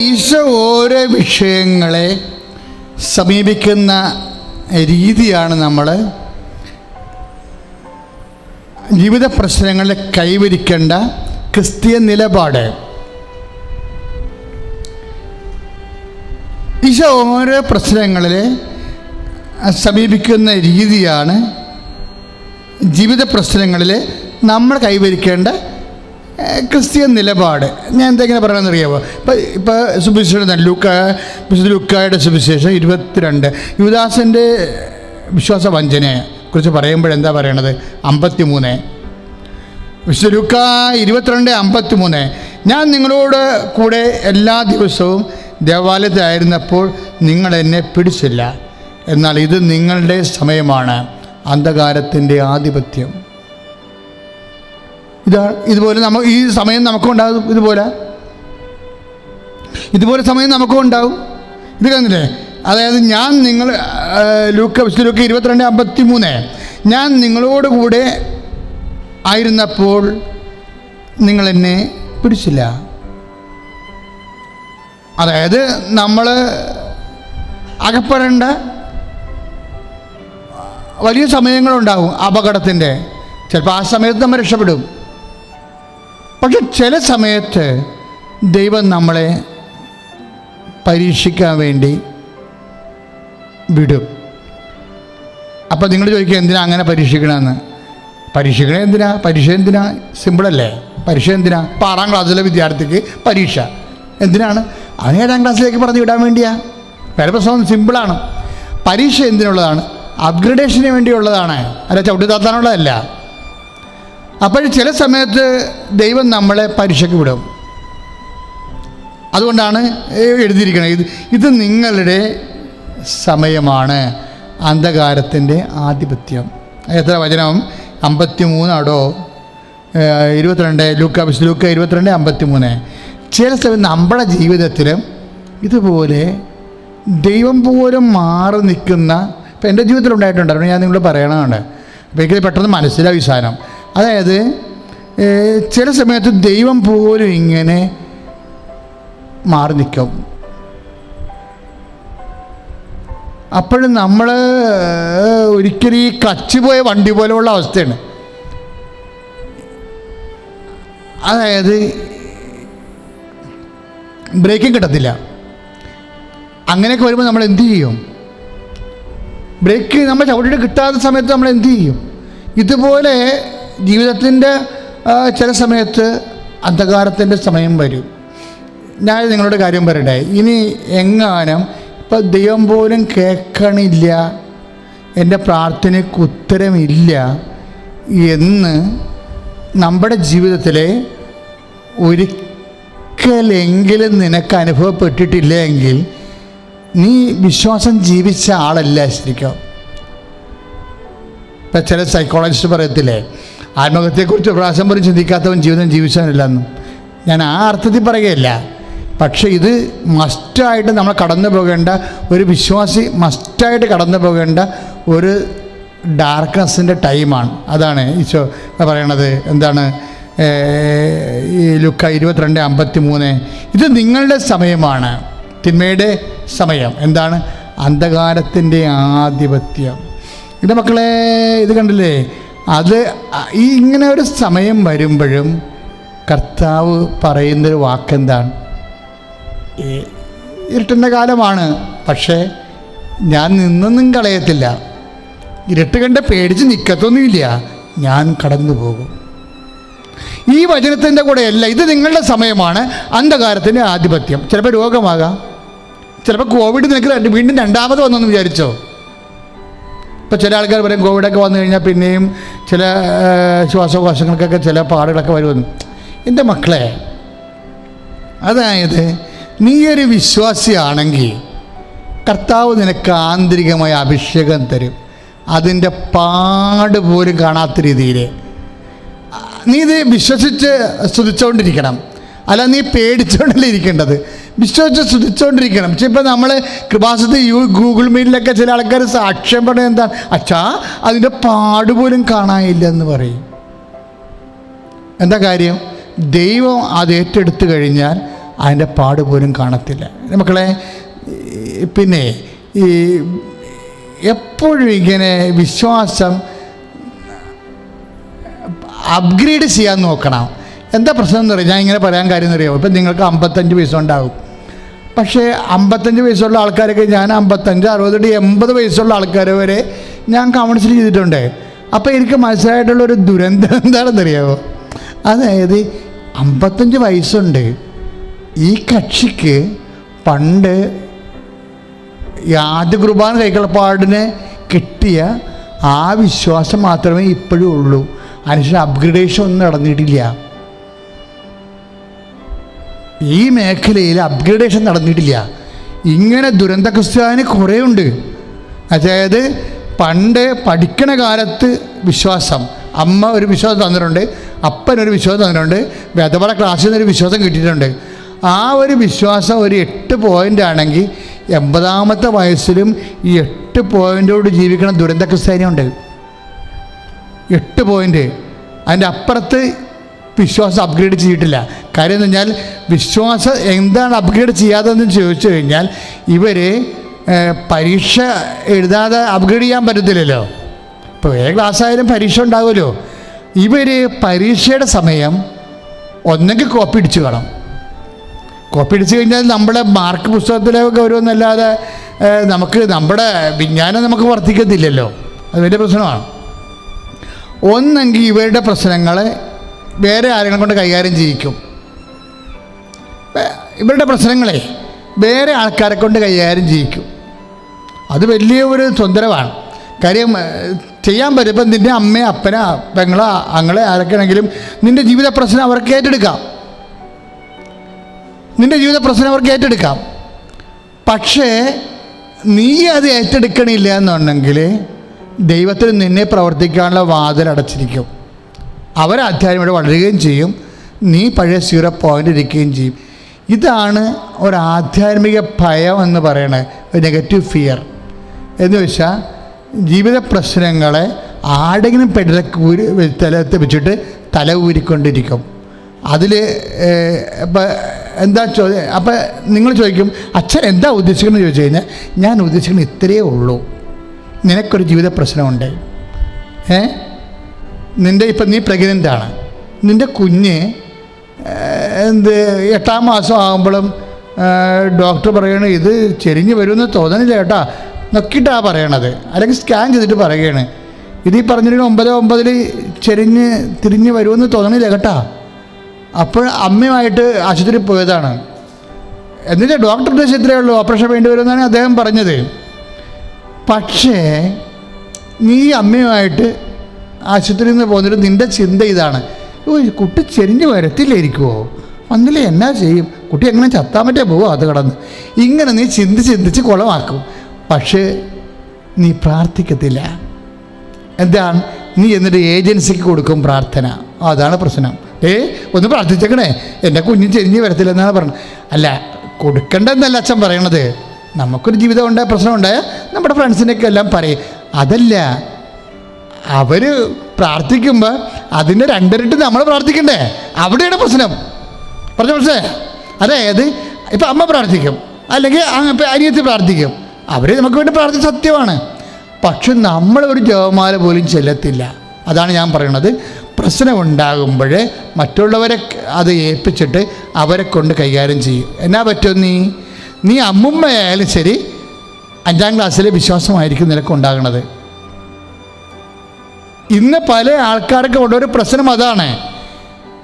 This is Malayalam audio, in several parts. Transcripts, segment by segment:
ഈശോ ഓരോ വിഷയങ്ങളെ സമീപിക്കുന്ന രീതിയാണ് നമ്മൾ ജീവിത പ്രശ്നങ്ങളെ കൈവരിക്കേണ്ട ക്രിസ്തീയ നിലപാട്. ഈശോ ഓരോ പ്രശ്നങ്ങളെ സമീപിക്കുന്ന രീതിയാണ് ജീവിത പ്രശ്നങ്ങളിൽ നമ്മൾ കൈവരിക്കേണ്ട ഏഹ്, ക്രിസ്തീയ നിലപാട്. ഞാൻ എന്തെങ്കിലും പറയണമെന്ന് അറിയാമോ ഇപ്പം ഇപ്പോൾ സുവിശേഷം ലുക്ക വിശുദ്ധ ലൂക്കായുടെ സുവിശേഷം ഇരുപത്തിരണ്ട്. യുവദാസന്റെ വിശ്വാസ വഞ്ചനയെ കുറിച്ച് പറയുമ്പോഴെന്താ പറയണത്? അമ്പത്തി മൂന്ന് വിശുദ്ധ ഇരുപത്തിരണ്ട് അമ്പത്തി മൂന്ന് ഞാൻ നിങ്ങളോട് കൂടെ എല്ലാ ദിവസവും ദേവാലയത്തിലായിരുന്നപ്പോൾ നിങ്ങൾ എന്നെ പിടിച്ചില്ല. എന്നാൽ ഇത് നിങ്ങളുടെ സമയമാണ്. അന്ധകാരത്തിന്റെ ആധിപത്യം. ഇതാ ഇതുപോലെ നമുക്ക് ഈ സമയം നമുക്കും ഉണ്ടാകും ഇതുപോലെ. ഇതുപോലെ സമയം നമുക്കും ഉണ്ടാവും ഇത് കണ്ടില്ലേ? അതായത് ഞാൻ നിങ്ങൾ ലൂക്ക് ലൂക്ക ഇരുപത്തിരണ്ട് അമ്പത്തി മൂന്ന് ഞാൻ നിങ്ങളോട് കൂടെ ആയിരുന്നപ്പോൾ നിങ്ങളെന്നെ പിടിച്ചില്ല. അതായത് നമ്മൾ അകപ്പെടേണ്ട വലിയ സമയങ്ങളുണ്ടാവും അപകടത്തിന്റെ. ചിലപ്പോൾ ആ സമയത്ത് നമ്മൾ രക്ഷപ്പെടും. പക്ഷെ ചില സമയത്ത് ദൈവം നമ്മളെ പരീക്ഷിക്കാൻ വേണ്ടി വിടും. അപ്പോൾ നിങ്ങൾ ചോദിക്കുക എന്തിനാ അങ്ങനെ പരീക്ഷിക്കണമെന്ന് പരീക്ഷിക്കണേ എന്തിനാ? പരീക്ഷ എന്തിനാ? സിമ്പിളല്ലേ പരീക്ഷ എന്തിനാ? ഇപ്പോൾ ആറാം ക്ലാസ്സിലെ വിദ്യാർത്ഥിക്ക് പരീക്ഷ. എന്തിനാണ്? അവനെ ഏഴാം ക്ലാസ്സിലേക്ക് പറഞ്ഞു വിടാൻ വേണ്ടിയാ. വേറെ പ്രശ്നം സിമ്പിളാണ് പരീക്ഷ എന്തിനുള്ളതാണ്? അപ്ഗ്രഡേഷന് വേണ്ടിയുള്ളതാണ്. അല്ല ചവിട്ടി താത്താനുള്ളതല്ല. അപ്പോൾ ചില സമയത്ത് ദൈവം നമ്മളെ പരീക്ഷയ്ക്ക് വിടും. അതുകൊണ്ടാണ് എഴുതിയിരിക്കുന്നത് ഇത് ഇത് നിങ്ങളുടെ സമയമാണ്. അന്ധകാരത്തിന്റെ ആധിപത്യം. എത്ര വചനം? അമ്പത്തി മൂന്നാടോ ഇരുപത്തിരണ്ട്. ലൂക്ക ലൂക്ക ഇരുപത്തിരണ്ട് അമ്പത്തി മൂന്ന് ചില സമയം നമ്മുടെ ജീവിതത്തിലും ഇതുപോലെ ദൈവം പോലും മാറി നിൽക്കുന്ന ഇപ്പം എന്റെ ജീവിതത്തിൽ ഉണ്ടായിട്ടുണ്ടായിരുന്നു ഞാൻ നിങ്ങളോട് പറയണമുണ്ട് അപ്പോൾ എനിക്ക് പെട്ടെന്ന് മനസ്സിലാവും സാധനം. അതായത് ചില സമയത്ത് ദൈവം പോലും ഇങ്ങനെ മാറി നിൽക്കും. അപ്പോഴും നമ്മൾ ഒരിക്കലും ഈ കച്ചുപോയ പോയ വണ്ടി പോലെയുള്ള അവസ്ഥയാണ്. അതായത് ബ്രേക്കും കിട്ടത്തില്ല. അങ്ങനെയൊക്കെ വരുമ്പോൾ നമ്മൾ എന്ത് ചെയ്യും? ബ്രേക്ക് നമ്മൾ ചവിട്ടിട്ട് കിട്ടാത്ത സമയത്ത് നമ്മൾ എന്ത് ചെയ്യും? ഇതുപോലെ ജീവിതത്തിന്റെ ചില സമയത്ത് അന്ധകാരത്തിന്റെ സമയം വരും. ഞാൻ നിങ്ങളുടെ കാര്യം പറയട്ടെ? ഇനി എങ്ങാനും ഇപ്പം ദൈവം പോലും കേൾക്കണില്ല എന്റെ പ്രാർത്ഥനയ്ക്ക് ഉത്തരമില്ല എന്ന് നമ്മുടെ ജീവിതത്തിലെ ഒരിക്കലെങ്കിലും നിനക്ക് അനുഭവപ്പെട്ടിട്ടില്ല എങ്കിൽ നീ വിശ്വാസം ജീവിച്ച ആളല്ല ശരിക്കും. ഇപ്പം ചില സൈക്കോളജിസ്റ്റ് പറയത്തില്ലേ ആത്മഹത്യയെക്കുറിച്ച് പ്രാവശ്യം പോലും ചിന്തിക്കാത്തവൻ ജീവിതം ജീവിച്ചവനില്ലെന്നും ഞാൻ ആ അർത്ഥത്തിൽ പറയുകയില്ല. പക്ഷേ ഇത് മസ്റ്റായിട്ട് നമ്മൾ കടന്നു പോകേണ്ട ഒരു വിശ്വാസി മസ്റ്റായിട്ട് കടന്നു പോകേണ്ട ഒരു ഡാർക്ക്നെസ്സിന്റെ ടൈമാണ്. അതാണ് ഈശോ പറയണത്. എന്താണ്? ഈ ലുക്ക ഇരുപത്തിരണ്ട് അമ്പത്തി മൂന്ന് ഇത് നിങ്ങളുടെ സമയമാണ്. തിന്മയുടെ സമയം. എന്താണ്? അന്ധകാരത്തിന്റെ ആധിപത്യം. ഇത് മക്കളെ ഇത് കണ്ടില്ലേ? അത് ഈ ഇങ്ങനെ ഒരു സമയം വരുമ്പോഴും കർത്താവ് പറയുന്നൊരു വാക്കെന്താണ്? ഇരുട്ടിന്റെ കാലമാണ് പക്ഷേ ഞാൻ നിന്നൊന്നും കളയത്തില്ല. ഇരുട്ട് കണ്ട പേടിച്ച് നിൽക്കത്തൊന്നുമില്ല ഞാൻ കടന്നു പോകും ഈ വചനത്തിന്റെ കൂടെ അല്ല ഇത് നിങ്ങളുടെ സമയമാണ് അന്ധകാരത്തിന്റെ ആധിപത്യം. ചിലപ്പോൾ രോഗമാകാം. ചിലപ്പോൾ കോവിഡ് നിനക്ക് വീണ്ടും രണ്ടാമത് വന്നെന്ന് വിചാരിച്ചോ? ഇപ്പോൾ ചില ആൾക്കാർ പറയും കോവിഡൊക്കെ വന്നു കഴിഞ്ഞാൽ പിന്നെയും ചില ശ്വാസകോശങ്ങൾക്കൊക്കെ ചില പാടുകളൊക്കെ വരുമെന്ന്. എന്റെ മക്കളെ അതായത് നീയൊരു വിശ്വാസിയാണെങ്കിൽ കർത്താവ് നിനക്ക് ആന്തരികമായ അഭിഷേകം തരും. അതിന്റെ പാട് പോലും കാണാത്ത രീതിയിൽ. നീ ഇത് വിശ്വസിച്ച് സ്തുതിച്ചുകൊണ്ടിരിക്കണം അല്ല നീ പേടിച്ചുകൊണ്ടല്ലേ ഇരിക്കേണ്ടത്? വിശ്വസിച്ച് സ്തുതിച്ചുകൊണ്ടിരിക്കണം പക്ഷെ ഇപ്പം നമ്മൾ കൃപാസത്ത് യു ഗൂഗിൾ മീറ്റിലൊക്കെ ചില ആൾക്കാർ സാക്ഷ്യം പറഞ്ഞത് എന്താണ്? അച്ഛാ അതിന്റെ പാട് പോലും കാണാനില്ല എന്ന് പറയും. എന്താ കാര്യം? ദൈവം അത് ഏറ്റെടുത്തു കഴിഞ്ഞാൽ അതിന്റെ പാട് പോലും കാണത്തില്ല. മക്കളെ? പിന്നെ ഈ എപ്പോഴും ഇങ്ങനെ വിശ്വാസം അപ്ഗ്രേഡ് ചെയ്യാൻ നോക്കണം. എന്താ പ്രശ്നം എന്ന് പറയാം ഞാൻ ഇങ്ങനെ പറയാൻ കാര്യം എന്നറിയാമോ ഇപ്പം നിങ്ങൾക്ക് അമ്പത്തഞ്ച് ഉണ്ടാവും പക്ഷേ അമ്പത്തഞ്ച് വയസ്സുള്ള ആൾക്കാരൊക്കെ ഞാൻ അമ്പത്തഞ്ച് അറുപത് എൺപത് വയസ്സുള്ള ആൾക്കാർ വരെ ഞാൻ കൗൺസിൽ ചെയ്തിട്ടുണ്ട്. അപ്പോൾ എനിക്ക് മനസ്സിലായിട്ടുള്ളൊരു ദുരന്തം എന്താണെന്നറിയാമോ അതായത് അമ്പത്തഞ്ച് വയസ്സുണ്ട്. ഈ കക്ഷിക്ക് പണ്ട് ആദ്യ കുർബാന കൈക്കളപ്പാടിന് കിട്ടിയ ആ വിശ്വാസം മാത്രമേ ഇപ്പോഴും ഉള്ളൂ. അതിനുശേഷം അപ്ഗ്രഡേഷൻ ഒന്നും നടന്നിട്ടില്ല. ഈ മേഖലയിൽ അപ്ഗ്രഡേഷൻ നടന്നിട്ടില്ല. ഇങ്ങനെ ദുരന്ത ക്രിസ്ത്യാനി കുറേ ഉണ്ട് അതായത് പണ്ട് പഠിക്കണ കാലത്ത് വിശ്വാസം. അമ്മ ഒരു വിശ്വാസം തന്നിട്ടുണ്ട് അപ്പൻ ഒരു വിശ്വാസം തന്നിട്ടുണ്ട് വേദപാഠ ക്ലാസ്സിൽ നിന്നൊരു വിശ്വാസം കിട്ടിയിട്ടുണ്ട്. ആ ഒരു വിശ്വാസം ഒരു എട്ട് പോയിന്റ് ആണെങ്കിൽ എൺപതാമത്തെ വയസ്സിലും ഈ എട്ട് പോയിന്റോട് ജീവിക്കണ ദുരന്ത ക്രിസ്ത്യാനിയുണ്ട്. എട്ട് പോയിന്റ് അതിന്റെ അപ്പുറത്ത് വിശ്വാസം അപ്ഗ്രേഡ് ചെയ്തിട്ടില്ല. കാര്യം എന്ന് പറഞ്ഞാൽ വിശ്വാസം എന്താണ് അപ്ഗ്രേഡ് ചെയ്യാത്തതെന്ന് ചോദിച്ചു കഴിഞ്ഞാൽ ഇവർ പരീക്ഷ എഴുതാതെ അപ്ഗ്രേഡ് ചെയ്യാൻ പറ്റത്തില്ലല്ലോ. ഇപ്പോൾ ഏ ക്ലാസ് ആയാലും പരീക്ഷ ഉണ്ടാവുമല്ലോ. ഇവർ പരീക്ഷയുടെ സമയം ഒന്നെങ്കിൽ കോപ്പി അടിച്ച് കാണും. കോപ്പി അടിച്ച് കഴിഞ്ഞാൽ നമ്മുടെ മാർക്ക് പുസ്തകത്തിലെ ഗൗരവമെന്നല്ലാതെ നമുക്ക് നമ്മുടെ വിജ്ഞാനം നമുക്ക് വർദ്ധിക്കത്തില്ലല്ലോ. അത് വലിയ പ്രശ്നമാണ്. ഒന്നെങ്കിൽ ഇവരുടെ പ്രശ്നങ്ങളെ വേറെ ആരെങ്കിലും കൊണ്ട് കൈകാര്യം ചെയ്യിക്കും. ഇവരുടെ പ്രശ്നങ്ങളെ വേറെ ആൾക്കാരെ കൊണ്ട് കൈകാര്യം ചെയ്യിക്കും. അത് വലിയ ഒരു സ്വന്തരമാണ് കാര്യം ചെയ്യാൻ പറ്റും ഇപ്പം നിന്റെ അമ്മ അപ്പന പെങ്ങള അങ്ങളെ ആരൊക്കെയാണെങ്കിലും നിന്റെ ജീവിത പ്രശ്നം അവർക്ക് ഏറ്റെടുക്കാം. നിന്റെ ജീവിത പ്രശ്നം അവർക്ക് ഏറ്റെടുക്കാം. പക്ഷേ നീ അത് ഏറ്റെടുക്കണില്ല എന്നുണ്ടെങ്കിൽ ദൈവത്തിന് നിന്നെ പ്രവർത്തിക്കാനുള്ള വാതിൽ അടച്ചിരിക്കും. അധ്യായം വളരുകയും ചെയ്യും. നീ പഴയ സീറോ പോയിന്റ് ഇരിക്കുകയും ചെയ്യും. ഇതാണ് ഒരു ആധ്യാത്മിക ഭയം എന്ന് പറയണത്. നെഗറ്റീവ് ഫിയർ എന്ന് വെച്ചാൽ ജീവിത പ്രശ്നങ്ങളെ ആടെങ്കിലും പെടലക്ക് തല വെച്ചിട്ട് തല ഊരിക്കൊണ്ടിരിക്കും. അതിൽ ഇപ്പം എന്താ ചോദ്യം അപ്പം നിങ്ങൾ ചോദിക്കും അച്ഛൻ എന്താ ഉദ്ദേശിക്കുന്നത് ചോദിച്ചു കഴിഞ്ഞാൽ ഞാൻ ഉദ്ദേശിക്കുന്നത് ഇത്രയേ ഉള്ളൂ. നിനക്കൊരു ജീവിത പ്രശ്നമുണ്ട്. ഏ? നിന്റെ ഇപ്പം നീ പ്രഗ്നന്റാണ്. നിന്റെ കുഞ്ഞ് എന്ത് എട്ടാം മാസം ആകുമ്പോഴും ഡോക്ടർ പറയണ ഇത് ചെരിഞ്ഞ് വരുമെന്ന് തോന്നണില്ല കേട്ടാ. നോക്കിയിട്ടാണ് പറയണത്. അല്ലെങ്കിൽ സ്കാൻ ചെയ്തിട്ട് പറയുകയാണ് ഇത് ഈ പറഞ്ഞിട്ട് ഒമ്പത് ഒമ്പതിൽ ചെരിഞ്ഞ് തിരിഞ്ഞ് വരുമെന്ന് തോന്നണില്ല കേട്ടാ. അപ്പോൾ അമ്മയുമായിട്ട് ആശുപത്രി പോയതാണ്. എന്നിട്ട് ഡോക്ടർ ഉദ്ദേശം ഇത്രയേ ഉള്ളൂ. ഓപ്പറേഷൻ വേണ്ടി വരുമെന്നാണ് അദ്ദേഹം പറഞ്ഞത്. പക്ഷേ നീ അമ്മയുമായിട്ട് ആശുപത്രിയിൽ നിന്ന് പോകുന്നൊരു നിന്റെ ചിന്ത ഇതാണ്. ഓ കുട്ടി ചെരിഞ്ഞ് വരത്തില്ലായിരിക്കുമോ വന്നില്ലേ എന്നാ ചെയ്യും? കുട്ടി എങ്ങനെ ചത്താൻ പറ്റേ പോവോ അത് കടന്ന്. ഇങ്ങനെ നീ ചിന്തിച്ച് ചിന്തിച്ച് കുളമാക്കും പക്ഷേ നീ പ്രാർത്ഥിക്കത്തില്ല. എന്താണ്? നീ എന്നിട്ട് ഏജൻസിക്ക് കൊടുക്കും പ്രാർത്ഥന. അതാണ് പ്രശ്നം. ഏ ഒന്ന് പ്രാർത്ഥിച്ചേക്കണേ. എന്റെ കുഞ്ഞ് ചെരിഞ്ഞ് വരത്തില്ലെന്നാണ് പറഞ്ഞത്. അല്ല കൊടുക്കണ്ടെന്നല്ല അച്ഛൻ പറയണത്. നമുക്കൊരു ജീവിതം ഉണ്ടായ പ്രശ്നമുണ്ടായ നമ്മുടെ ഫ്രണ്ട്സിനൊക്കെ എല്ലാം പറയും. അതല്ല അവർ പ്രാർത്ഥിക്കുമ്പോൾ അതിന്റെ രണ്ടിരട്ടി നമ്മൾ പ്രാർത്ഥിക്കണ്ടേ? അവിടെയാണ് പ്രശ്നം. പറഞ്ഞ പ്രശ്നേ അതായത് ഇപ്പം അമ്മ പ്രാർത്ഥിക്കും. അല്ലെങ്കിൽ അനിയത്തി പ്രാർത്ഥിക്കും. അവർ നമുക്ക് വേണ്ടി പ്രാർത്ഥിച്ച സത്യമാണ്. പക്ഷെ നമ്മൾ ഒരു ജപമാല പോലും ചെല്ലത്തില്ല. അതാണ് ഞാൻ പറയണത്. പ്രശ്നമുണ്ടാകുമ്പോൾ മറ്റുള്ളവരെ അത് ഏൽപ്പിച്ചിട്ട് അവരെ കൊണ്ട് കൈകാര്യം ചെയ്യും. എന്നാ പറ്റും നീ? നീ അമ്മുമ്മയായാലും ശരി അഞ്ചാം ക്ലാസ്സിലെ വിശ്വാസമായിരിക്കും നിനക്ക് ഉണ്ടാകണത്. ഇന്ന് പല ആൾക്കാർക്ക് ഉള്ള ഒരു പ്രശ്നം അതാണ്.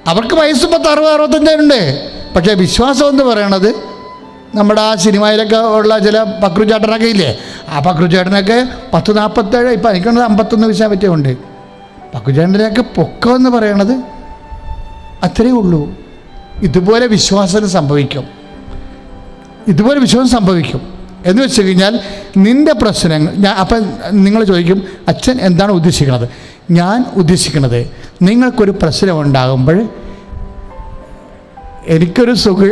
അവർക്ക് വയസ്സ് പത്ത് അറുപത് അറുപത്തഞ്ചുണ്ട് പക്ഷേ വിശ്വാസം എന്ന് പറയണത് നമ്മുടെ ആ സിനിമയിലൊക്കെ ഉള്ള ചില പക്രുചേട്ടനൊക്കെ ഇല്ലേ? ആ പക്രുചേട്ടനൊക്കെ പത്ത് നാൽപ്പത്തേഴ് ഇപ്പം എനിക്കുള്ളത് അമ്പത്തൊന്ന് വിശാ പറ്റുമുണ്ട് പക്രുചേട്ടന്റെയൊക്കെ പൊക്കം എന്ന് പറയണത് അത്രയേ ഉള്ളൂ. ഇതുപോലെ വിശ്വാസം സംഭവിക്കും. ഇതുപോലെ വിശ്വാസം സംഭവിക്കും. എന്ന് വെച്ച് കഴിഞ്ഞാൽ നിന്റെ പ്രശ്നങ്ങൾ ഞാൻ അപ്പം നിങ്ങൾ ചോദിക്കും അച്ഛൻ എന്താണ് ഉദ്ദേശിക്കുന്നത്? ഞാൻ ഉദ്ദേശിക്കുന്നത് നിങ്ങൾക്കൊരു പ്രശ്നം ഉണ്ടാകുമ്പോൾ എനിക്കൊരു സുഖ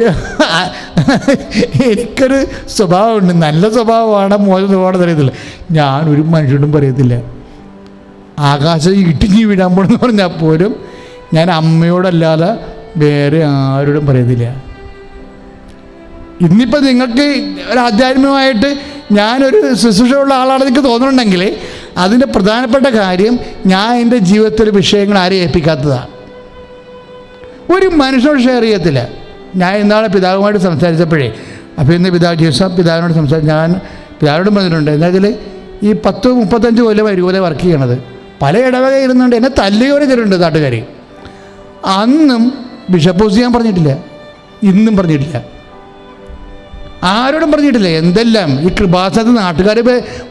എനിക്കൊരു സ്വഭാവമുണ്ട്. നല്ല സ്വഭാവമാണ് മോശം സ്വഭാവം അറിയത്തില്ല. ഞാൻ ഒരു മനുഷ്യനോടും പറയത്തില്ല. ആകാശം ഇടിഞ്ഞ് വീഴാൻ പോണെന്ന് പറഞ്ഞാൽ പോലും ഞാൻ അമ്മയോടല്ലാതെ വേറെ ആരോടും പറയത്തില്ല. ഇന്നിപ്പോൾ നിങ്ങൾക്ക് ഒരു ആധ്യാത്മികമായിട്ട് ഞാനൊരു ശുശ്രൂഷയുള്ള ആളാണെന്ന് എനിക്ക് തോന്നുന്നുണ്ടെങ്കിൽ അതിന്റെ പ്രധാനപ്പെട്ട കാര്യം ഞാൻ എന്റെ ജീവിതത്തിലെ വിഷയങ്ങൾ ആരെയും ഏൽപ്പിക്കാത്തതാണ് ഒരു മനുഷ്യനോട് ഷെയർ ചെയ്യത്തില്ല. ഞാൻ ഇന്നാളെ പിതാവുമായിട്ട് സംസാരിച്ചപ്പോഴേ അപ്പോൾ ഇന്ന് പിതാവ് ജീവസ പിതാവിനോട് സംസാരിച്ച് ഞാൻ പിതാവിനോട് പറഞ്ഞിട്ടുണ്ട് എന്താ ഈ പത്ത് മുപ്പത്തഞ്ച് കൊല്ലം ഒരുപോലെ വർക്ക് ചെയ്യണത്. പല ഇടവക ഇരുന്നുണ്ട് എന്നെ തല്ലുകയോടെ ചെറുണ്ട് നാട്ടുകാരി. അന്നും ബിഷപ്പ് ഞാൻ പറഞ്ഞിട്ടില്ല. ഇന്നും പറഞ്ഞിട്ടില്ല. ആരോടും പറഞ്ഞിട്ടില്ല. എന്തെല്ലാം? ഈ കൃപാസനത്ത് നാട്ടുകാർ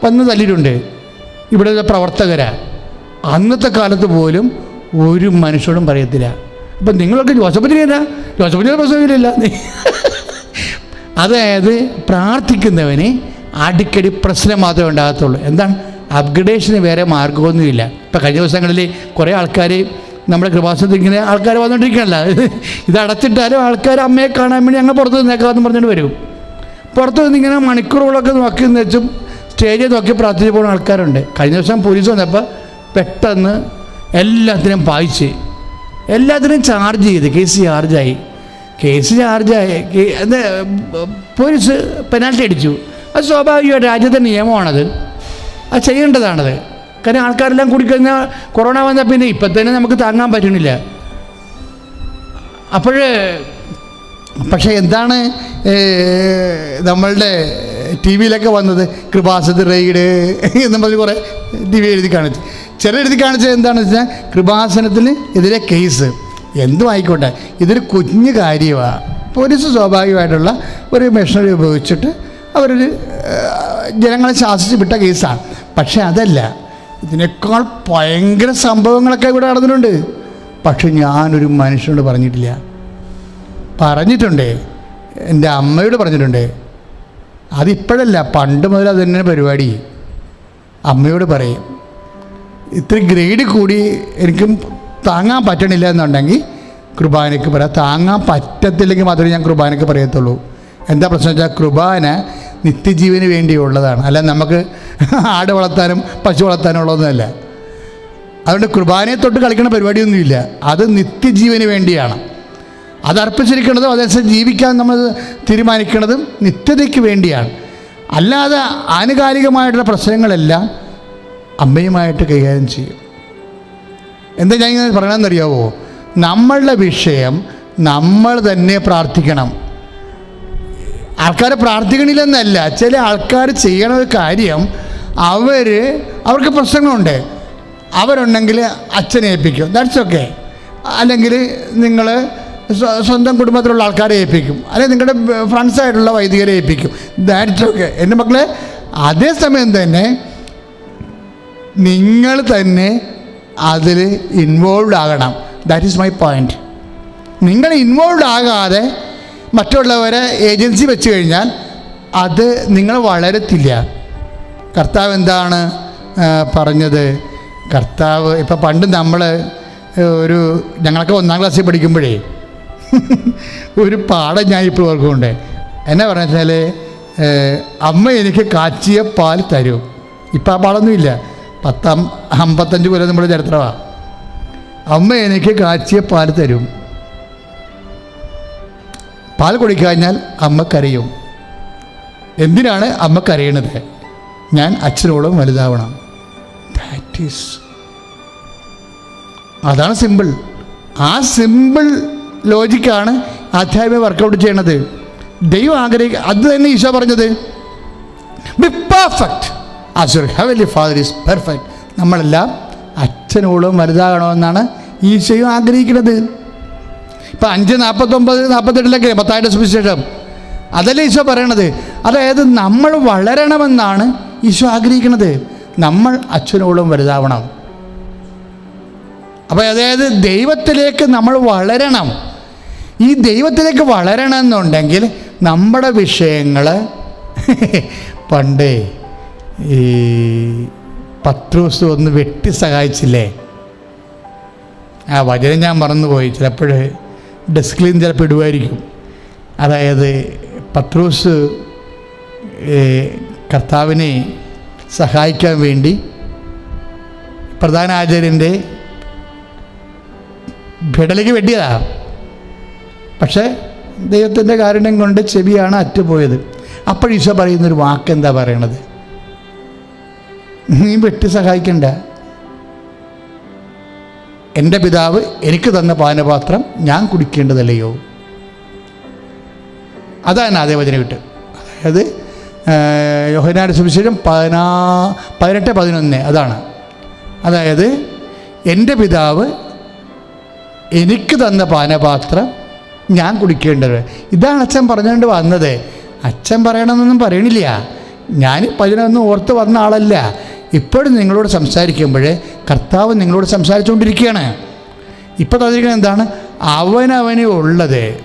വന്ന് തല്ലിയിട്ടുണ്ട്. ഇവിടെ പ്രവർത്തകരാണ് അന്നത്തെ കാലത്ത് പോലും ഒരു മനുഷ്യരോടും പറയത്തില്ല. അപ്പം നിങ്ങളൊക്കെ ജോസഫിനില്ല ജോസഫിന്റെ പ്രസവമില്ല അതായത് പ്രാർത്ഥിക്കുന്നവന് അടിക്കടി പ്രശ്നം മാത്രമേ ഉണ്ടാകത്തുള്ളൂ. എന്താണ്? അപ്ഗ്രഡേഷന് വേറെ മാർഗമൊന്നുമില്ല. ഇപ്പം കഴിഞ്ഞ ദിവസങ്ങളിൽ കുറേ ആൾക്കാർ നമ്മുടെ കൃപാസനത്തിൽ ഇങ്ങനെ ആൾക്കാർ വന്നുകൊണ്ടിരിക്കണല്ല ഇത് അടച്ചിട്ടാലും ആൾക്കാർ അമ്മയെ കാണാൻ വേണ്ടി ഞങ്ങൾ പുറത്ത് നിന്നേക്കാമെന്ന് പറഞ്ഞിട്ട് വരും. പുറത്ത് നിന്ന് ഇങ്ങനെ മണിക്കൂറുകളൊക്കെ നോക്കി നിന്ന് വെച്ചും സ്റ്റേജിൽ നോക്കി പ്രാർത്ഥിച്ച് പോകുന്ന ആൾക്കാരുണ്ട്. കഴിഞ്ഞ ദിവസം പോലീസ് വന്നപ്പോൾ പെട്ടെന്ന് എല്ലാത്തിനും പായിച്ച് എല്ലാത്തിനും ചാർജ് ചെയ്ത് കേസ് ചാർജായി കേസ് ചാർജായി അത് പോലീസ് പെനാൽറ്റി അടിച്ചു. അത് സ്വാഭാവികമായിട്ട് രാജ്യത്തെ നിയമമാണത്. അത് ചെയ്യേണ്ടതാണത്. കാരണം ആൾക്കാരെല്ലാം കുടിക്കഴിഞ്ഞാൽ കൊറോണ വന്നാൽ പിന്നെ ഇപ്പം തന്നെ നമുക്ക് താങ്ങാൻ പറ്റുന്നില്ല അപ്പോഴേ പക്ഷേ എന്താണ് നമ്മളുടെ ടി വിയിലൊക്കെ വന്നത് കൃപാസത് റെയ്ഡ് എന്നും പറഞ്ഞ് കുറേ ടി വി എഴുതി കാണിച്ചു. ചില എഴുതി കാണിച്ചത് എന്താണെന്ന് വെച്ചാൽ കൃപാസനത്തിന് എതിരെ കേസ്. എന്തും ആയിക്കോട്ടെ. ഇതൊരു കുഞ്ഞു കാര്യമാണ് പോലീസ് സ്വാഭാവികമായിട്ടുള്ള ഒരു മെഷീനറി ഉപയോഗിച്ചിട്ട് അവരൊരു ജനങ്ങളെ ശാസിച്ച് വിട്ട കേസാണ് പക്ഷേ അതല്ല ഇതിനേക്കാൾ ഭയങ്കര സംഭവങ്ങളൊക്കെ ഇവിടെ നടന്നിട്ടുണ്ട്. പക്ഷെ ഞാനൊരു മനുഷ്യനോട് പറഞ്ഞിട്ടില്ല. പറഞ്ഞിട്ടുണ്ട്. എന്റെ അമ്മയോട് പറഞ്ഞിട്ടുണ്ട്. അതിപ്പോഴല്ല പണ്ട് മുതൽ അത് തന്നെ പരിപാടി. അമ്മയോട് പറയും ഇത്ര ഗ്രേഡ് കൂടി എനിക്കും താങ്ങാൻ പറ്റണില്ല എന്നുണ്ടെങ്കിൽ കുർബാനയ്ക്ക് പറയാം. താങ്ങാൻ പറ്റത്തില്ലെങ്കിൽ മാത്രമേ ഞാൻ കുർബാനയ്ക്ക് പറയത്തുള്ളൂ. എന്താ പ്രശ്നം വെച്ചാൽ കുർബാന നിത്യജീവന് വേണ്ടിയുള്ളതാണ്. അല്ല നമുക്ക് ആട് വളർത്താനും പശു വളർത്താനും ഉള്ളതൊന്നുമല്ല. അതുകൊണ്ട് കുർബാനയെ തൊട്ട് കളിക്കുന്ന പരിപാടിയൊന്നുമില്ല. അത് നിത്യജീവന് വേണ്ടിയാണ്. അത് അർപ്പിച്ചിരിക്കുന്നതും അതനുസരിച്ച് ജീവിക്കാൻ നമ്മൾ തീരുമാനിക്കുന്നതും നിത്യതയ്ക്ക് വേണ്ടിയാണ്. അല്ലാതെ ആനുകാലികമായിട്ടുള്ള പ്രശ്നങ്ങളെല്ലാം അമ്മയുമായിട്ട് കൈകാര്യം ചെയ്യും. എന്താ ഞാൻ ഇങ്ങനെ പറയണമെന്നറിയാവോ നമ്മളുടെ വിഷയം നമ്മൾ തന്നെ പ്രാർത്ഥിക്കണം. ആൾക്കാർ പ്രാർത്ഥിക്കണില്ലെന്നല്ല ചില ആൾക്കാർ ചെയ്യണ ഒരു കാര്യം അവർ അവർക്ക് പ്രശ്നങ്ങളുണ്ട്. അവരുണ്ടെങ്കിൽ അച്ഛനെ ഏൽപ്പിക്കും. ദാറ്റ്സ് ഓക്കെ അല്ലെങ്കിൽ നിങ്ങൾ സ്വന്തം കുടുംബത്തിലുള്ള ആൾക്കാരെ ഏൽപ്പിക്കും. അല്ലെങ്കിൽ നിങ്ങളുടെ ഫ്രണ്ട്സായിട്ടുള്ള വൈദികരെ ഏൽപ്പിക്കും. ദാറ്റ്സ് ഓക്കെ എന്റെ മക്കളെ അതേസമയം തന്നെ നിങ്ങൾ തന്നെ അതിൽ ഇൻവോൾവ് ആകണം. ദാറ്റ് ഈസ് മൈ പോയിന്റ് നിങ്ങൾ ഇൻവോൾവ് ആകാതെ മറ്റുള്ളവരെ ഏജൻസി വെച്ച് കഴിഞ്ഞാൽ അത് നിങ്ങൾ വളരത്തില്ല. കർത്താവ് എന്താണ് പറഞ്ഞത്? കർത്താവ് ഇപ്പം പണ്ട് നമ്മൾ ഒരു ഞങ്ങളൊക്കെ ഒന്നാം ക്ലാസ്സിൽ പഠിക്കുമ്പോഴേ ഒരു പാഠം ഞാൻ ഇപ്പോൾ ഓർക്കുന്നുണ്ട്. എന്നാ പറഞ്ഞു വെച്ചാൽ അമ്മ എനിക്ക് കാച്ചിയ പാൽ തരും. ഇപ്പം ആ പാടൊന്നുമില്ല. പത്താം അമ്പത്തഞ്ച് കൊല്ലം നമ്മുടെ ചരിത്രമാണ് അമ്മ എനിക്ക് കാച്ചിയ പാൽ തരും. പാൽ കുടിക്കഴിഞ്ഞാൽ അമ്മ കരയും. എന്തിനാണ് അമ്മ കരയണത്? ഞാൻ അച്ഛനോളം വലുതാവണം. ദാറ്റ് ഈസ് അതാണ് സിമ്പിൾ ആ സിമ്പിൾ ലോജിക്കാണ് അധ്യായമേ വർക്കൗട്ട് ചെയ്യണത്. ദൈവം ആഗ്രഹിക്കുക അത് തന്നെ ഈശോ പറഞ്ഞത്. Be perfect as your heavenly father is perfect നമ്മളെല്ലാം അച്ഛനോളും വലുതാകണമെന്നാണ് ഈശോയും ആഗ്രഹിക്കുന്നത്. ഇപ്പം അഞ്ച് നാൽപ്പത്തൊമ്പത് നാൽപ്പത്തെട്ടിലൊക്കെ പത്തായിട്ട് സുവിശേഷം. അതല്ലേ ഈശോ പറയണത്? അതായത് നമ്മൾ വളരണമെന്നാണ് ഈശോ ആഗ്രഹിക്കുന്നത് നമ്മൾ അച്ഛനോളം വലുതാവണം. അപ്പോൾ അതായത് ദൈവത്തിലേക്ക് നമ്മൾ വളരണം. ഈ ദൈവത്തിലേക്ക് വളരണമെന്നുണ്ടെങ്കിൽ നമ്മുടെ വിഷയങ്ങൾ പണ്ട് ഈ പത്രൂസ് ഒന്ന് വെട്ടി സഹായിച്ചില്ലേ? ആ വചനം ഞാൻ മറന്നുപോയി. ചിലപ്പോൾ ഡെസ്കിൽ നിന്ന് ചിലപ്പോൾ ഇടുമായിരിക്കും അതായത് പത്രൂസ് കർത്താവിനെ സഹായിക്കാൻ വേണ്ടി പ്രധാന ആചാര്യന്റെ ഭിടലേക്ക് വെട്ടിയതാ. പക്ഷേ ദൈവത്തിന്റെ കാരുണ്യം കൊണ്ട് ചെവിയാണ് അറ്റുപോയത്. അപ്പോൾ ഈശോ പറയുന്നൊരു വാക്ക് എന്താ പറയണത്? നീ വെട്ടി സഹായിക്കണ്ട. എന്റെ പിതാവ് എനിക്ക് തന്ന പാനപാത്രം ഞാൻ കുടിക്കേണ്ടതല്ലയോ? അതാണ് അതേ വചന വിട്ട് അതായത് യോഹനാട് സുവിശേഷം പതിനാ പതിനെട്ട് പതിനൊന്ന് അതാണ്. അതായത് എന്റെ പിതാവ് എനിക്ക് തന്ന പാനപാത്രം ഞാൻ കുടിക്കേണ്ടത്. ഇതാണ് അച്ഛൻ പറഞ്ഞുകൊണ്ട് വന്നത്. അച്ഛൻ പറയണമെന്നൊന്നും പറയണില്ല. ഞാൻ പതിനൊന്നും ഓർത്ത് വന്ന ആളല്ല. ഇപ്പോഴും നിങ്ങളോട് സംസാരിക്കുമ്പോൾ കർത്താവ് നിങ്ങളോട് സംസാരിച്ചുകൊണ്ടിരിക്കുകയാണ്. ഇപ്പോൾ തന്നിരിക്കുന്നത് എന്താണ്? അവനവന് ഉള്ളത്.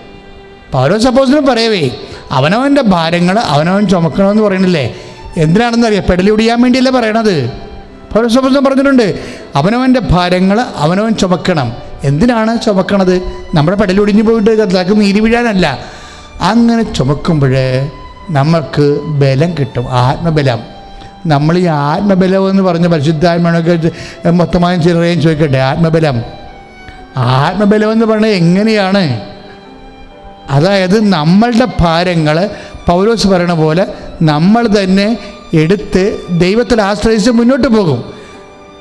പൗരോ സപ്പോസിനും പറയവേ അവനവന്റെ ഭാരങ്ങൾ അവനവൻ ചുമക്കണമെന്ന് പറയണില്ലേ? എന്തിനാണെന്നറിയാം പെടലി ഒടിയാൻ വേണ്ടിയല്ലേ പറയണത്. പൗരോ സപ്പോസിനും പറഞ്ഞിട്ടുണ്ട് അവനവന്റെ ഭാരങ്ങൾ അവനവൻ ചുമക്കണം. എന്തിനാണ് ചുമക്കണത്? നമ്മുടെ പടലൊടിഞ്ഞു പോയിട്ട് കർത്താക്ക് നീരി വീഴാനല്ല. അങ്ങനെ ചുമക്കുമ്പോൾ നമ്മൾക്ക് ബലം കിട്ടും ആത്മബലം. നമ്മൾ ഈ ആത്മബലം എന്ന് പറഞ്ഞ പരിശുദ്ധാത്മനൊക്കെ മൊത്തമായും ചിലരെയും ചോദിക്കട്ടെ ആത്മബലം. ആത്മബലം എന്ന് പറഞ്ഞാൽ എങ്ങനെയാണ്? അതായത് നമ്മളുടെ ഭാരങ്ങൾ പൗലോസ് പറയണ പോലെ നമ്മൾ തന്നെ എടുത്ത് ദൈവത്തിൽ ആശ്രയിച്ച് മുന്നോട്ട് പോകും.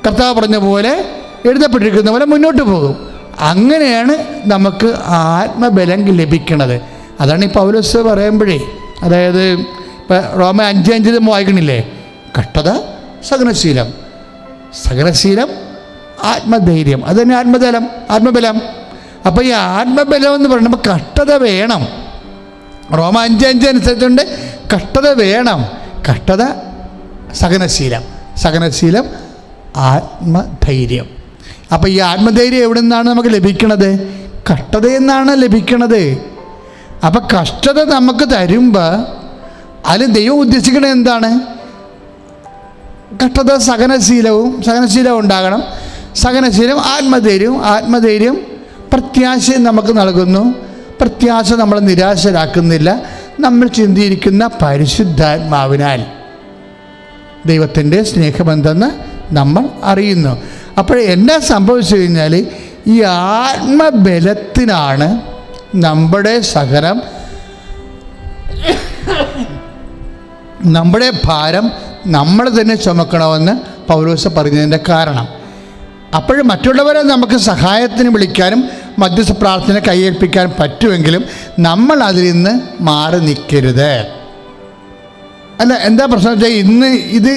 കർത്താവ് പറഞ്ഞ പോലെ എഴുതപ്പെട്ടിരിക്കുന്ന പോലെ മുന്നോട്ട് പോകും. അങ്ങനെയാണ് നമുക്ക് ആത്മബലം ലഭിക്കുന്നത് അതാണ് ഈ പൗലസ് പറയുമ്പോഴേ അതായത് ഇപ്പം റോമ അഞ്ച് അഞ്ച് വായിക്കണില്ലേ? കട്ടത സഹനശീലം. സഹനശീലം ആത്മധൈര്യം. അത് തന്നെ ആത്മബലം ആത്മബലം. അപ്പോൾ ഈ ആത്മബലം എന്ന് പറയുമ്പോൾ കട്ടത വേണം. റോമ അഞ്ച് അഞ്ച് അനുസരിച്ചുകൊണ്ട് കട്ടത വേണം. കട്ടത സഹനശീലം. സഹനശീലം ആത്മധൈര്യം. അപ്പോൾ ഈ ആത്മധൈര്യം എവിടെ നിന്നാണ് നമുക്ക് ലഭിക്കണത്? കഷ്ടതയിൽ നിന്നാണ് ലഭിക്കണത്. അപ്പം കഷ്ടത നമുക്ക് തരുമ്പോൾ അതിൽ ദൈവം ഉദ്ദേശിക്കുന്നത് എന്താണ്? കഷ്ടത സഹനശീലവും സഹനശീലവും ഉണ്ടാകണം. സഹനശീലം ആത്മധൈര്യവും ആത്മധൈര്യം പ്രത്യാശയും നമുക്ക് നൽകുന്നു. പ്രത്യാശ നമ്മളെ നിരാശരാക്കുന്നില്ല. നമ്മൾ ചിന്തിയിരിക്കുന്ന പരിശുദ്ധാത്മാവിനാൽ ദൈവത്തിന്റെ സ്നേഹമെന്തെന്ന് നമ്മൾ അറിയുന്നു. അപ്പോൾ എന്നാ സംഭവിച്ചു കഴിഞ്ഞാൽ ഈ ആത്മബലത്തിനാണ് നമ്മുടെ സഹനം നമ്മുടെ ഭാരം നമ്മൾ തന്നെ ചുമക്കണമെന്ന് പൗലോസ് പറഞ്ഞതിന്റെ കാരണം. അപ്പോഴും മറ്റുള്ളവരെ നമുക്ക് സഹായത്തിന് വിളിക്കാനും മധ്യസ്ഥ പ്രാർത്ഥന കൈയേൽപ്പിക്കാനും പറ്റുമെങ്കിലും നമ്മൾ അതിൽ നിന്ന് മാറി നിൽക്കരുത്. അല്ല എന്താ പ്രശ്നം വെച്ചാൽ ഇന്ന് ഇത്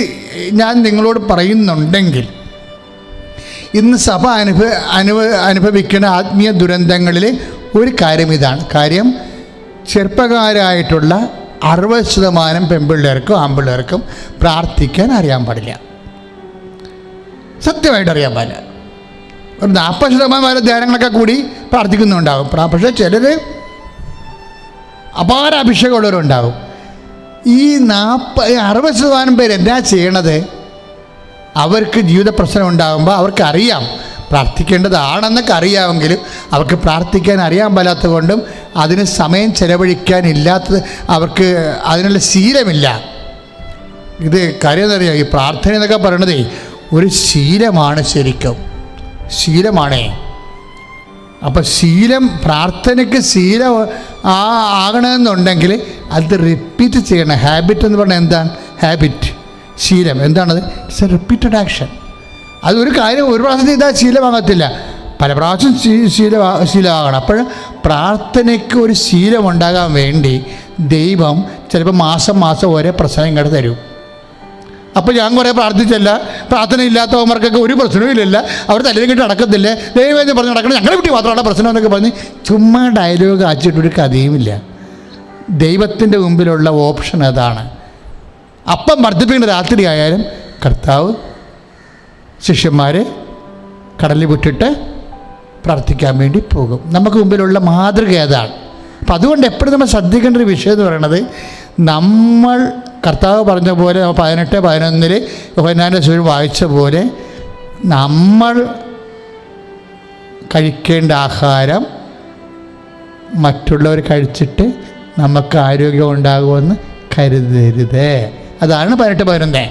ഞാൻ നിങ്ങളോട് പറയുന്നുണ്ടെങ്കിൽ ഇന്ന് സഭ അനുഭവ അനുഭ അനുഭവിക്കുന്ന ആത്മീയ ദുരന്തങ്ങളിൽ ഒരു കാര്യം ഇതാണ്. കാര്യം ചെറുപ്പക്കാരായിട്ടുള്ള അറുപത് ശതമാനം പെൺപിള്ളേർക്കും ആൺപിള്ളേർക്കും പ്രാർത്ഥിക്കാൻ അറിയാൻ പാടില്ല. സത്യമായിട്ട് അറിയാൻ പാടില്ല. ഒരു നാൽപ്പത് ശതമാനം വരെ ധ്യാനങ്ങളൊക്കെ കൂടി പ്രാർത്ഥിക്കുന്നുണ്ടാകും പക്ഷേ ചിലർ അപാര അഭിഷേകമുള്ളവരുണ്ടാകും ഈ നാൽപ്പ അറുപത് ശതമാനം പേര് എന്താ ചെയ്യണത്? അവർക്ക് ജീവിത പ്രശ്നം ഉണ്ടാകുമ്പോൾ അവർക്ക് അറിയാം. പ്രാർത്ഥിക്കേണ്ടതാണെന്നൊക്കെ അറിയാമെങ്കിലും അവർക്ക് പ്രാർത്ഥിക്കാൻ അറിയാൻ പാലാത്തത് കൊണ്ടും അതിന് സമയം ചെലവഴിക്കാൻ ഇല്ലാത്തത് അവർക്ക് അതിനുള്ള ശീലമില്ല. ഇത് കാര്യം എന്നറിയാം ഈ പ്രാർത്ഥന എന്നൊക്കെ പറയണതേ ഒരു ശീലമാണ് ശരിക്കും. ശീലമാണേ. അപ്പം ശീലം പ്രാർത്ഥനയ്ക്ക് ശീലം ആ ആകണമെന്നുണ്ടെങ്കിൽ അത് റിപ്പീറ്റ് ചെയ്യണം. ഹാബിറ്റ് എന്ന് പറഞ്ഞാൽ എന്താണ്? ഹാബിറ്റ് ശീലം. എന്താണത്? ഇറ്റ്സ് എ റിപ്പീറ്റഡ് ആക്ഷൻ അത് ഒരു കാര്യം ഒരു പ്രാവശ്യം ചെയ്താൽ ശീലമാകത്തില്ല പല പ്രാവശ്യം ശീല ശീലമാ ശീലമാകണം അപ്പോൾ പ്രാർത്ഥനയ്ക്ക് ഒരു ശീലം ഉണ്ടാകാൻ വേണ്ടി ദൈവം ചിലപ്പോൾ മാസം മാസം ഓരോ പ്രശ്നം ഇങ്ങോട്ട് തരും. അപ്പോൾ ഞാൻ കുറേ പ്രാർത്ഥിച്ചല്ല. പ്രാർത്ഥന ഇല്ലാത്തവന്മാർക്കൊക്കെ ഒരു പ്രശ്നവും ഇല്ലല്ല. അവർ തലയിൽ കിട്ടി നടക്കത്തില്ല. ദൈവം എന്ന് പറഞ്ഞ് നടക്കണം. ഞങ്ങളെ വീട്ടിൽ മാത്രമാണ് പ്രശ്നം എന്നൊക്കെ പറഞ്ഞ് ചുമ്മാ ഡയലോഗ് ആച്ചിട്ടൊരു കഥയുമില്ല. ദൈവത്തിന്റെ മുമ്പിലുള്ള ഓപ്ഷൻ അതാണ്. അപ്പം വർദ്ധിപ്പിക്കുന്ന രാത്രി ആയാലും കർത്താവ് ശിഷ്യന്മാരെ കടലിൽ വിട്ടിട്ട് പ്രാർത്ഥിക്കാൻ വേണ്ടി പോകും. നമുക്ക് മുമ്പിലുള്ള മാതൃക അതാണ് അപ്പം അതുകൊണ്ട് എപ്പോഴും നമ്മൾ ശ്രദ്ധിക്കേണ്ട ഒരു വിഷയം എന്ന് പറയുന്നത് നമ്മൾ കർത്താവ് പറഞ്ഞ പോലെ പതിനെട്ട് പതിനൊന്നിൽ യോഹനാന്റെ സൂര്യൻ വായിച്ച പോലെ നമ്മൾ കഴിക്കേണ്ട ആഹാരം മറ്റുള്ളവർ കഴിച്ചിട്ട് നമുക്ക് ആരോഗ്യം ഉണ്ടാകുമെന്ന് കരുതരുത്. അതാണ് പതിനെട്ട് പതിനൊന്ന്.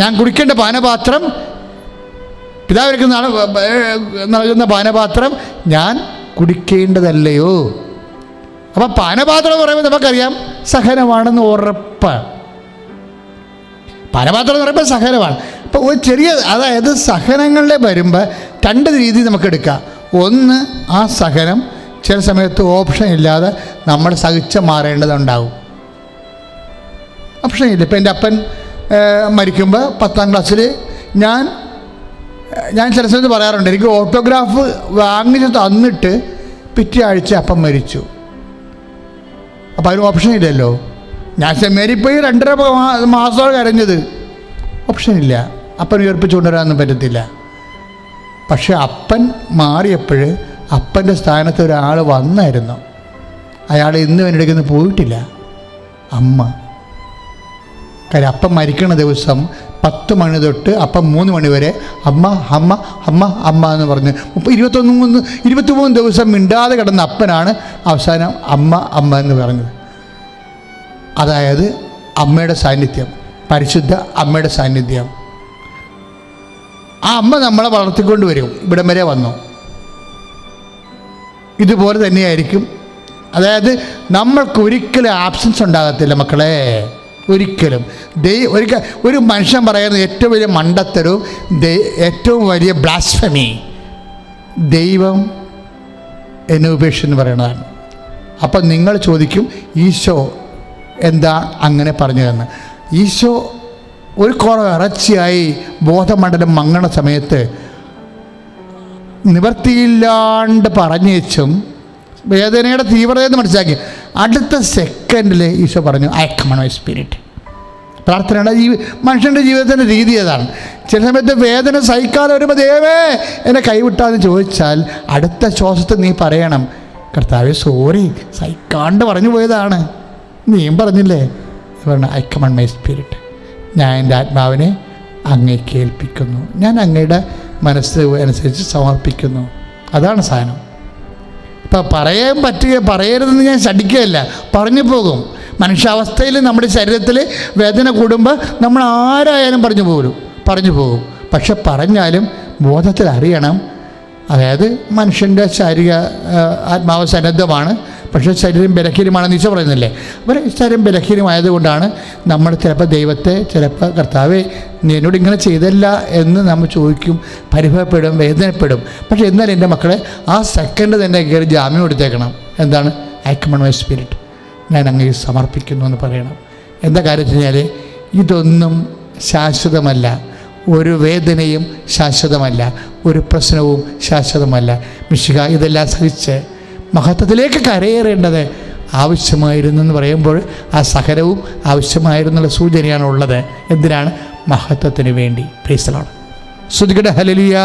ഞാൻ കുടിക്കേണ്ട പാനപാത്രം പിതാവിലേക്ക് നൽകുന്ന പാനപാത്രം ഞാൻ കുടിക്കേണ്ടതല്ലയോ? അപ്പം പാനപാത്രം എന്ന് പറയുമ്പോൾ നമുക്കറിയാം സഹനമാണെന്ന് ഉറപ്പ് പാനപാത്രം എന്ന് പറയുമ്പോൾ സഹനമാണ്. അപ്പോൾ ഒരു ചെറിയ അതായത് സഹനങ്ങളുടെ വരുമ്പോൾ രണ്ട് രീതി നമുക്ക് എടുക്കാം ഒന്ന് ആ സഹനം ചില സമയത്ത് ഓപ്ഷൻ ഇല്ലാതെ നമ്മൾ സഹിച്ച് മാറേണ്ടതുണ്ടാവും. ഇല്ല ഇപ്പം എന്റെ അപ്പൻ മരിക്കുമ്പോൾ പത്താം ക്ലാസ്സിൽ ഞാൻ ഞാൻ ചില സമയത്ത് പറയാറുണ്ട് എനിക്ക് ഓട്ടോഗ്രാഫ് വാങ്ങിച്ച് തന്നിട്ട് പിറ്റേ ആഴ്ച അപ്പം മരിച്ചു. അപ്പം അതിന് ഓപ്ഷൻ ഇല്ലല്ലോ ഞാൻ സെമ്മേരി പോയി രണ്ടര മാസമാണ് കരഞ്ഞത്. ഓപ്ഷൻ ഇല്ല അപ്പൻ ഉയർപ്പിച്ചു കൊണ്ടുവരാനൊന്നും പറ്റത്തില്ല. പക്ഷെ അപ്പൻ മാറിയപ്പോൾ അപ്പന്റെ സ്ഥാനത്ത് ഒരാൾ വന്നായിരുന്നു. അയാൾ ഇന്നും എന്റെ പോയിട്ടില്ല. അമ്മ കാര്യം അപ്പം മരിക്കണ ദിവസം പത്ത് മണി തൊട്ട് അപ്പം മൂന്ന് മണി വരെ അമ്മ അമ്മ അമ്മ അമ്മ എന്ന് പറഞ്ഞ് ഇരുപത്തൊന്ന് മൂന്ന് ഇരുപത്തിമൂന്ന് ദിവസം മിണ്ടാതെ കിടന്ന അപ്പനാണ് അവസാനം അമ്മ അമ്മ എന്ന് പറഞ്ഞത്. അതായത് അമ്മയുടെ സാന്നിധ്യം പരിശുദ്ധ അമ്മയുടെ സാന്നിധ്യം. ആ അമ്മ നമ്മളെ വളർത്തിക്കൊണ്ട് വരും ഇവിടം വരെ വന്നു. ഇതുപോലെ തന്നെയായിരിക്കും. അതായത് നമ്മൾക്ക് ഒരിക്കലും ആബ്സൻസ് ഉണ്ടാകത്തില്ല മക്കളെ. ഒരിക്കലും. ദൈ ഒരിക്കൽ ഒരു മനുഷ്യൻ പറയുന്ന ഏറ്റവും വലിയ മണ്ടത്തരവും ഏറ്റവും വലിയ ബ്ലാസ്ഫമി ദൈവം എന്നെ ഉപേക്ഷിച്ചെന്ന് പറയണതാണ് അപ്പം നിങ്ങൾ ചോദിക്കും ഈശോ എന്താ അങ്ങനെ പറഞ്ഞതെന്ന്? ഈശോ ഒരു കുറവ് ഇറച്ചിയായി ബോധമണ്ഡലം മങ്ങണ സമയത്ത് നിവർത്തിയില്ലാണ്ട് പറഞ്ഞേച്ചും വേദനയുടെ തീവ്രത മനസ്സിലാക്കി. അടുത്ത സെക്കൻഡിൽ ഈശോ പറഞ്ഞു അയക്കമണോ സ്പിരിറ്റ്. പ്രാർത്ഥനയുടെ ജീവി മനുഷ്യന്റെ ജീവിതത്തിന്റെ രീതി അതാണ്. ചില സമയത്ത് വേദന സഹിക്കാതെ വരുമ്പോൾ ദേവേ എന്നെ കൈവിട്ടാന്ന് ചോദിച്ചാൽ അടുത്ത ശ്വാസത്തിൽ നീ പറയണം. കർത്താവ് സോറി സഹിക്കാണ്ട് പറഞ്ഞു പോയതാണ്. നീയും പറഞ്ഞില്ലേ? പറഞ്ഞു ഐ കമൺ മൈ സ്പിരിറ്റ്. ഞാൻ എന്റെ ആത്മാവിനെ അങ്ങേക്ക് ഏൽപ്പിക്കുന്നു. ഞാൻ അങ്ങയുടെ മനസ്സ് അനുസരിച്ച് സമർപ്പിക്കുന്നു. അതാണ് സാധനം. ഇപ്പം പറയാൻ പറ്റുക പറയരുതെന്ന് ഞാൻ ശഠിക്കുകയല്ല. പറഞ്ഞു പോകും. മനുഷ്യാവസ്ഥയിൽ നമ്മുടെ ശരീരത്തിൽ വേദന കൂടുമ്പോൾ നമ്മൾ ആരായാലും പറഞ്ഞു പോകും പറഞ്ഞു പോകും. പക്ഷെ പറഞ്ഞാലും ബോധത്തിൽ അറിയണം. അതായത് മനുഷ്യന്റെ ശാരീരിക ആത്മാവ് സന്നദ്ധമാണ്. പക്ഷേ ശരീരം ബലഹീനമാണെന്ന് ഈശോ പറയുന്നില്ലേ? അപ്പോൾ ശരീരം ബലഹീനമായതുകൊണ്ടാണ് നമ്മൾ ചിലപ്പോൾ ദൈവത്തെ ചിലപ്പോൾ കർത്താവെ നീ എന്നോട് ഇങ്ങനെ ചെയ്തല്ല എന്ന് നമ്മൾ ചോദിക്കും പരിഭവപ്പെടും വേദനപ്പെടും. പക്ഷേ എന്നാലും എന്റെ മക്കളെ ആ സെക്കൻഡ് തന്നെ കയറി ജാമ്യം എടുത്തേക്കണം. എന്താണ്? ഐക്കമൺ മൈ സ്പിരിറ്റ് ഞാൻ അങ്ങ് സമർപ്പിക്കുന്നു എന്ന് പറയണം. എന്താ കാര്യം വെച്ച് കഴിഞ്ഞാൽ ഇതൊന്നും ശാശ്വതമല്ല. ഒരു വേദനയും ശാശ്വതമല്ല. ഒരു പ്രശ്നവും ശാശ്വതമല്ല. മിഷിക ഇതെല്ലാം സഹിച്ച് മഹത്വത്തിലേക്ക് കരയേറേണ്ടത് ആവശ്യമായിരുന്നു എന്ന് പറയുമ്പോൾ ആ സഹനവും ആവശ്യമായിരുന്നുള്ള സൂചനയാണ് ഉള്ളത്. എന്തിനാണ്? മഹത്വത്തിന് വേണ്ടി. പ്രീസലാണ് ശ്രുതികട ഹലലിയ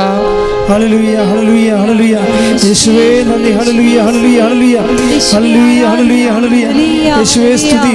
ഹല്ലേലൂയ ഹല്ലേലൂയ ഹല്ലേലൂയ യേശുവേ നന്ദി. Hallelujah hallelujah hallelujah hallelujah hallelujah hallelujah യേശുവേ സ്തുതി.